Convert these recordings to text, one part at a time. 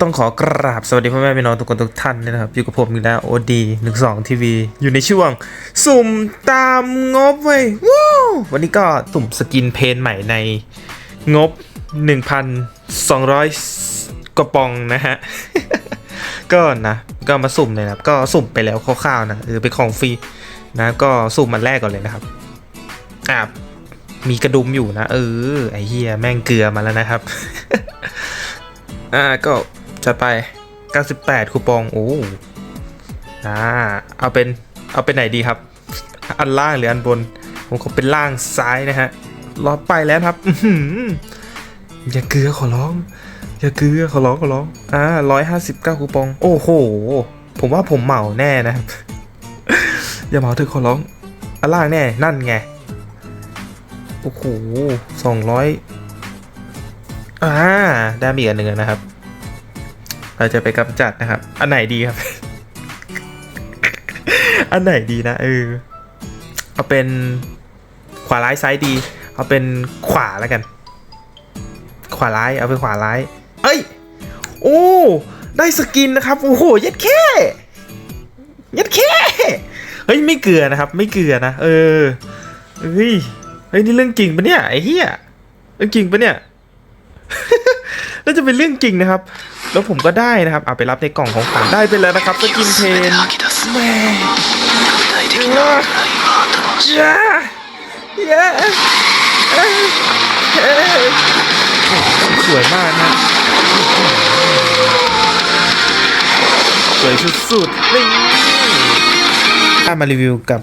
ต้องขอกราบสวัสดีพ่อแม่พี่น้องทุกคนทุกท่านด้วยนะครับอยู่กับผมอีกแล้วโอดีหนึ่งสองทีวีอยู่ในช่วง สุ่มตามงบเว้ยว้าววันนี้ก็สุ่มสกินเพนใหม่ในงบ 1,200กระปองนะฮะ ก็นะ ก็มาสุ่มเลยนะครับก็สุ่มไปแล้วคร่าวๆนะเออเป็นของฟรีนะก็สุ่มมันแรกก่อนเลยนะครับอะมีกระดุมอยู่นะ เออไอเฮียแม่งเกลือมาแล้วนะครับ อ่าก็ จัดไป 98 คูปอง โอ้อ่าเอาเป็น เอาเป็นไหนดีครับ อันล่างหรืออันบน ผมขอเป็นล่างซ้ายนะฮะ รอไปแล้วครับ อย่าเกลือขอร้อง อย่าเกลือขอร้องขอร้อง อ่าร้อยห้าสิบเก้าคูปอง โอ้โห ผมว่าผมเหมาแน่นะครับ อย่าเหมาเถอะขอร้อง อันล่างแน่ นั่นไง โอ้โหสองร้อยอ่า ได้มีอันหนึ่งนะครับ เราจะไปกำจัดนะครับ อันไหนดีครับ อันไหนดีนะเออเอาเป็นขวาร้ายซ้ายดี เอาเป็นขวาแล้วกัน ขวาร้ายเอาเป็นขวาร้าย เอ้ย โอ้ได้สกินนะครับ โอ้โหยัดแค่ยัดแค่เฮ้ยไม่เกลือนะครับ ไม่เกลือนะเออเฮ้ยเฮ้ยนี่เรื่องจริงปะเนี่ยไอ้เหี้ยเรื่องจริงปะเนี่ยน่าจะเป็นเรื่องจริงนะครับ แล้วผมก็ได้นะครับเอาไปรับในกล่องของขวัญได้ไปแล้วนะครับสกินเพนแม่เยอะเย้เย้เย้เอ้สวยมากนะสวยสุดๆนี่ถ้ามารีวิวกับ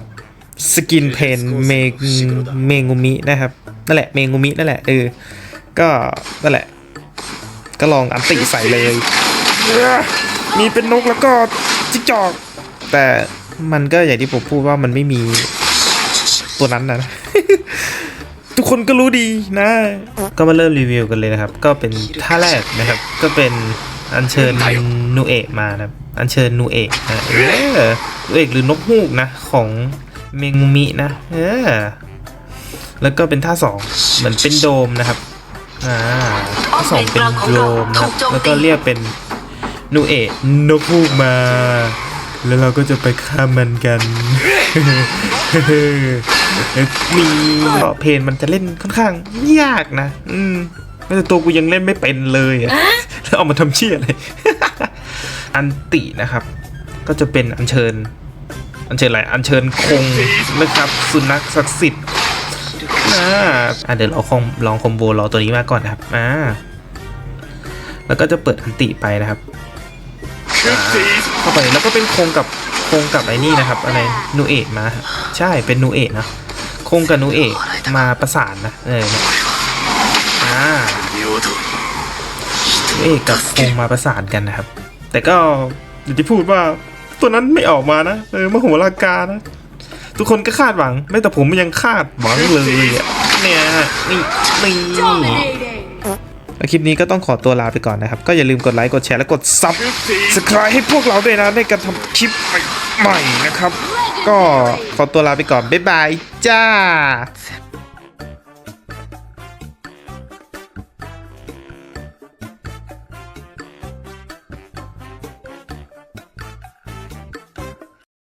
สกินเพนเมงเมงูมินะครับ นั่นแหละเมงูมินั่นแหละเออก็นั่นแหละ ก็ลองอันติใส่เลย มีเป็นนกแล้วก็จิกจอก แต่มันก็อย่างที่ผมพูดว่ามันไม่มีตัวนั้นนะ ทุกคนก็รู้ดีนะ ก็มาเริ่มรีวิวกันเลยนะครับ ก็เป็นท่าแรกนะครับ ก็เป็นอัญเชิญนูเอะมานะครับอัญเชิญนูเอะนะเออนูเอะหรือนกฮูกนะ ของเมงุมินะ เออ แล้วก็เป็นท่าสองเหมือนเป็นโดมนะครับ อ่าท่า สองเป็นโดมนะครับแล้วก็เรียกเป็นนูเอะนกฮูกมา แล้วเราก็จะไปฆ่ามันกันมีเพลงมันจะเล่นค่อนข้างยากนะ อืมแม้แต่ตัวกูยังเล่นไม่เป็นเลยอะแล้วเอามาทำเชี่ยอะไรอันตินะครับ ก็จะเป็นอัญเชิญ อัญเชิญอะไรอัญเชิญคงนะครับสุนัขศักดิ์สิทธิ์อ่าอะเดี๋ยวเราคอมลองคอมโบรอตัวนี้มาก่อนนะครับอ่า แล้วก็จะเปิดอันติไปนะครับเข้าไปแล้วก็เป็นโครงกับโครงกับไอ้นี่นะครับ อะไรนูเอะมา ใช่เป็นนูเอะนะโครงกับนูเอะมาประสานนะเอออ่านูเอะกับโครงมาประสานกันนะครับ แต่ก็อย่างที่พูดว่าตัวนั้นไม่ออกมานะเออมโหฬารกานะทุกคนก็คาดหวัง ไม่แต่ผมยังคาดหวังเลยอะเนี่ยฮ คลิปนี้ก็ต้องขอตัวลาไปก่อนนะครับ ก็อย่าลืมกดไลค์ กดแชร์และกดซับสไครต์ให้พวกเราด้วยนะในการทำคลิปใหม่ๆนะครับ ก็ขอตัวลาไปก่อน บ๊ายบาย จ้า